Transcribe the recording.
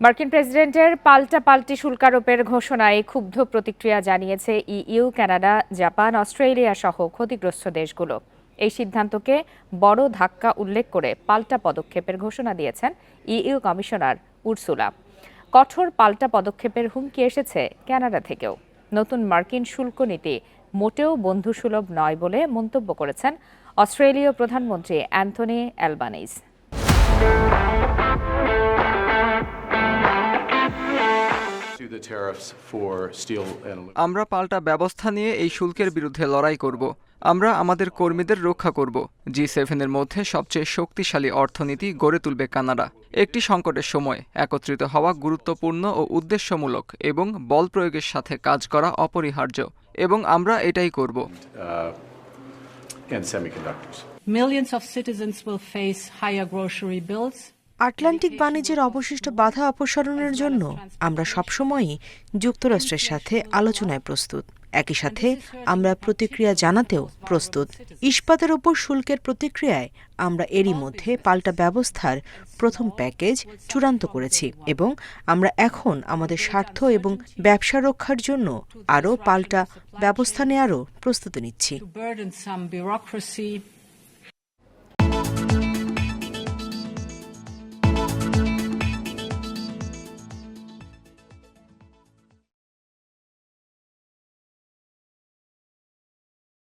মার্কিন প্রেসিডেন্টের পাল্টা পাল্টি শুল্কারোপের ঘোষণায় ক্ষুব্ধ প্রতিক্রিয়া জানিয়েছে ইইউ, কানাডা, জাপান, অস্ট্রেলিয়া সহ ক্ষতিগ্রস্ত দেশগুলো। এই সিদ্ধান্তকে বড় ধাক্কা উল্লেখ করে পাল্টা পদক্ষেপের ঘোষণা দিয়েছেন ইইউ কমিশনার উর্সুলা। কঠোর পাল্টা পদক্ষেপের হুমকি এসেছে কানাডা থেকেও। নতুন মার্কিন শুল্ক নীতি মোটেও বন্ধুসুলভ নয় বলে মন্তব্য করেছেন অস্ট্রেলীয় প্রধানমন্ত্রী অ্যান্থনি অ্যালবানিজ আমরা পাল্টা ব্যবস্থা নিয়ে এই শুল্কের বিরুদ্ধে লড়াই করব আমরা আমাদের কর্মীদের রক্ষা করব জি সেভেনের মধ্যে সবচেয়ে শক্তিশালী অর্থনীতি গড়ে তুলবে কানাডা একটি সংকটের সময় একত্রিত হওয়া গুরুত্বপূর্ণ ও উদ্দেশ্যমূলক এবং বল প্রয়োগের সাথে কাজ করা অপরিহার্য এবং আমরা এটাই করব and semiconductors. Millions of citizens will face higher grocery bills. Atlantic বাণিজ্যের অবশিষ্ট বাধা অপসারণের জন্য আমরা সবসময়ই যুক্তরাষ্ট্রের সাথে আলোচনায় প্রস্তুত। একই সাথে আমরা প্রতিক্রিয়া জানাতেও প্রস্তুত। ইস্পাতের ওপর শুল্কের প্রতিক্রিয়ায় আমরা এরই মধ্যে পাল্টা ব্যবস্থার প্রথম প্যাকেজ চূড়ান্ত করেছি এবং আমরা এখন আমাদের স্বার্থ এবং ব্যবসা রক্ষার জন্য আরও পাল্টা ব্যবস্থা নেওয়ারও প্রস্তুতি নিচ্ছি।